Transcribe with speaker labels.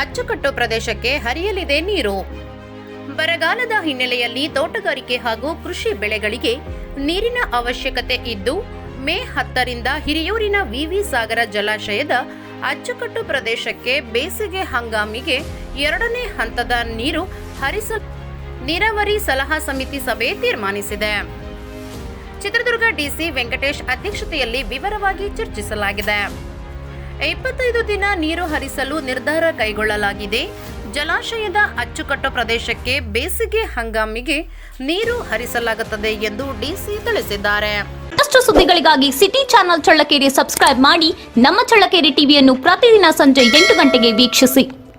Speaker 1: ಅಚ್ಚುಕಟ್ಟು ಪ್ರದೇಶಕ್ಕೆ ಹರಿಯಲಿದೆ ನೀರು. ಬರಗಾಲದ ಹಿನ್ನೆಲೆಯಲ್ಲಿ ತೋಟಗಾರಿಕೆ ಹಾಗೂ ಕೃಷಿ ಬೆಳೆಗಳಿಗೆ ನೀರಿನ ಅವಶ್ಯಕತೆ ಇದ್ದು, ಮೇ ಹತ್ತರಿಂದ ಹಿರಿಯೂರಿನ ವಿವಿ ಸಾಗರ ಜಲಾಶಯದ ಅಚ್ಚುಕಟ್ಟು ಪ್ರದೇಶಕ್ಕೆ ಬೇಸಿಗೆ ಹಂಗಾಮಿಗೆ ಎರಡನೇ ಹಂತದ ನೀರು ಹರಿಸ ನೀರಾವರಿ ಸಲಹಾ ಸಮಿತಿ ಸಭೆ ತೀರ್ಮಾನಿಸಿದೆ. ಚಿತ್ರದುರ್ಗ ಡಿಸಿ ವೆಂಕಟೇಶ್ ಅಧ್ಯಕ್ಷತೆಯಲ್ಲಿ ವಿವರವಾಗಿ ಚರ್ಚಿಸಲಾಗಿದೆ. ಇಪ್ಪತ್ತೈದು ದಿನ ನೀರು ಹರಿಸಲು ನಿರ್ಧಾರ ಕೈಗೊಳ್ಳಲಾಗಿದೆ. ಜಲಾಶಯದ ಅಚ್ಚುಕಟ್ಟು ಪ್ರದೇಶಕ್ಕೆ ಬೇಸಿಗೆ ಹಂಗಾಮಿಗೆ ನೀರು ಹರಿಸಲಾಗುತ್ತದೆ ಎಂದು ಡಿಸಿ ತಿಳಿಸಿದ್ದಾರೆ.
Speaker 2: ಮತ್ತಷ್ಟು ಸುದ್ದಿಗಳಿಗಾಗಿ ಸಿಟಿ ಚಾನೆಲ್ ಚಳ್ಳಕೆರೆ ಸಬ್ಸ್ಕ್ರೈಬ್ ಮಾಡಿ, ನಮ್ಮ ಚಳ್ಳಕೆರೆ ಟಿವಿಯನ್ನು ಪ್ರತಿದಿನ ಸಂಜೆ ಎಂಟು ಗಂಟೆಗೆ ವೀಕ್ಷಿಸಿ.